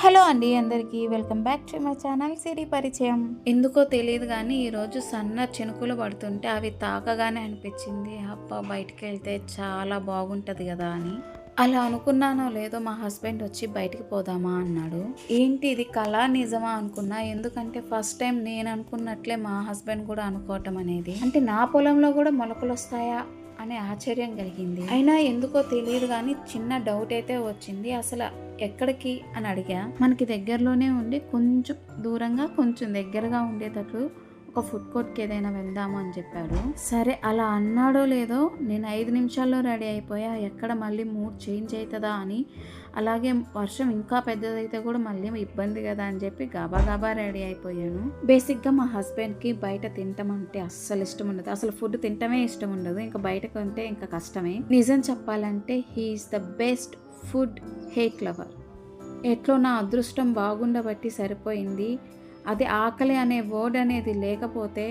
Hello అండి అందరికీ welcome back to my channel Siri పరిచయం. ఎందుకో తెలియదు కానీ ఈరోజు సన్న చినుకులు పడుతుంటే అవి తాకగానే అనిపించింది. అప్ప బయటికి వెళ్తే చాలా బాగుంటుంది కదా అని. అలా అనుకున్నానో లేదో మా హస్బెండ్ వచ్చి బయటికి పోదామా అన్నాడు. ఏంటి ఇది కళా నిజమా అనుకున్నా. ఎందుకంటే ఫస్ట్ టైం నేను అనుకున్నట్లే మా హస్బెండ్ కూడా అనుకోవటం అనేది. అంటే నా పొలంలో కూడా మొలకలు వస్తాయా? అనే ఆశ్చర్యం కలిగింది. అయినా ఎందుకో తెలియదు కానీ చిన్న డౌట్ అయితే వచ్చింది. అసలు ఎక్కడికి అని అడిగా. మనకి దగ్గరలోనే ఉండి కొంచెం దూరంగా కొంచెం దగ్గరగా ఉండేటట్లు ఒక ఫుడ్ కోర్ట్కి ఏదైనా వెళ్దాము అని చెప్పాడు. సరే అలా అన్నాడో లేదో నేను ఐదు నిమిషాల్లో రెడీ అయిపోయా. ఎక్కడ మళ్ళీ మూడ్ చేంజ్ అవుతుందా అని. అలాగే వర్షం ఇంకా పెద్దదైతే కూడా మళ్ళీ ఇబ్బంది కదా అని చెప్పి గబా రెడీ అయిపోయాను. బేసిక్గా మా హస్బెండ్కి బయట తింటాం అంటే అస్సలు ఇష్టం ఉండదు. అసలు ఫుడ్ తింటమే ఇష్టం ఉండదు. ఇంకా బయటకు ఉంటే ఇంకా కష్టమే. నిజం చెప్పాలంటే he is the best food hate lover ఎట్లో నా అదృష్టం బాగుండబట్టి సరిపోయింది. అది ఆకలి అనే వర్డ్ అనేది లేకపోతే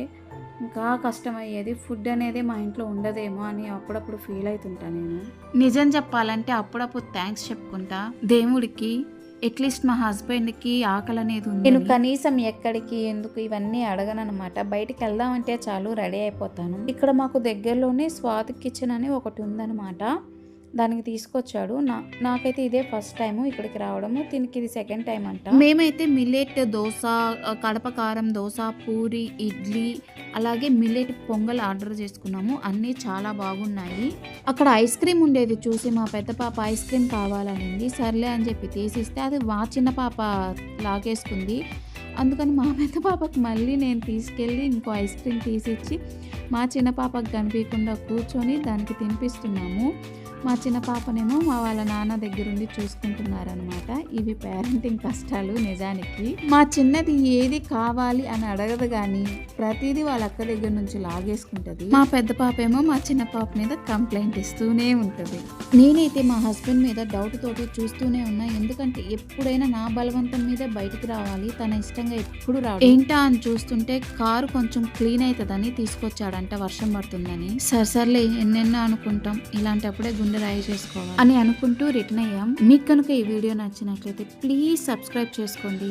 ఇంకా కష్టమయ్యేది. ఫుడ్ అనేది మా ఇంట్లో ఉండదేమో అని అప్పుడప్పుడు ఫీల్ అవుతుంటా నేను. నిజం చెప్పాలంటే అప్పుడప్పుడు థ్యాంక్స్ చెప్పుకుంటా. దేవుడికి అట్లీస్ట్ మా హస్బెండ్కి ఆకలి అనేది ఉంది నేను కనీసం ఎక్కడికి ఎందుకు ఇవన్నీ అడగనమాట బయటికి వెళ్దామంటే చాలు రెడీ అయిపోతాను. ఇక్కడ మాకు దగ్గరలోనే స్వాతి కిచెన్ అని ఒకటి ఉందన్నమాట. దానికి తీసుకొచ్చాడు. నా నాకైతే ఇదే ఫస్ట్ టైము ఇక్కడికి రావడము. దీనికి ఇది సెకండ్ టైం అంట. మేమైతే మిల్లెట్ దోశ కడప కారం దోశ పూరి ఇడ్లీ అలాగే మిల్లెట్ పొంగల్ ఆర్డర్ చేసుకున్నాము. అన్నీ చాలా బాగున్నాయి. అక్కడ ఐస్ క్రీమ్ ఉండేది చూసి మా పెద్ద పాప ఐస్ క్రీమ్ కావాలనింది సర్లే అని చెప్పి తీసిస్తే అది మా చిన్న పాప లాగేసుకుంది. అందుకని మా పెద్ద పాపకు మళ్ళీ నేను తీసుకెళ్ళి ఇంకో ఐస్ క్రీమ్ తీసిచ్చి మా చిన్న పాపకు కనిపించకుండా కూర్చొని దానికి తినిపిస్తున్నాము. మా చిన్న పాపనేమో మా వాళ్ళ నాన్న దగ్గరుండి చూసుకుంటున్నారనమాట ఇవి పేరెంటింగ్ కష్టాలు నిజానికి. మా చిన్నది ఏది కావాలి అని అడగదు కానీ ప్రతిదీ వాళ్ళ అక్క దగ్గర నుంచి లాగేసుకుంటుంది. మా పెద్ద పాప ఏమో మా చిన్న పాప మీద కంప్లైంట్ ఇస్తూనే ఉంటుంది. నేనైతే మా హస్బెండ్ మీద డౌట్ తోటి చూస్తూనే ఉన్నా. ఎందుకంటే ఎప్పుడైనా నా బలవంతం మీద బయటికి రావాలి తన ఇష్టం ఇష్టంగా ఎప్పుడు రాడు. ఏంటా అని చూస్తుంటే కారు కొంచెం క్లీన్ అవుతుందని తీసుకొచ్చాడంట వర్షం పడుతుందని. సరే సర్లే ఎన్నెన్నో అనుకుంటాం. ఇలాంటప్పుడే గుండె రాయి చేసుకోవాలి. అని అనుకుంటూ రిటర్న్ అయ్యాం. మీకు కనుక ఈ వీడియో నచ్చినట్లయితే ప్లీజ్ సబ్స్క్రైబ్ చేసుకోండి.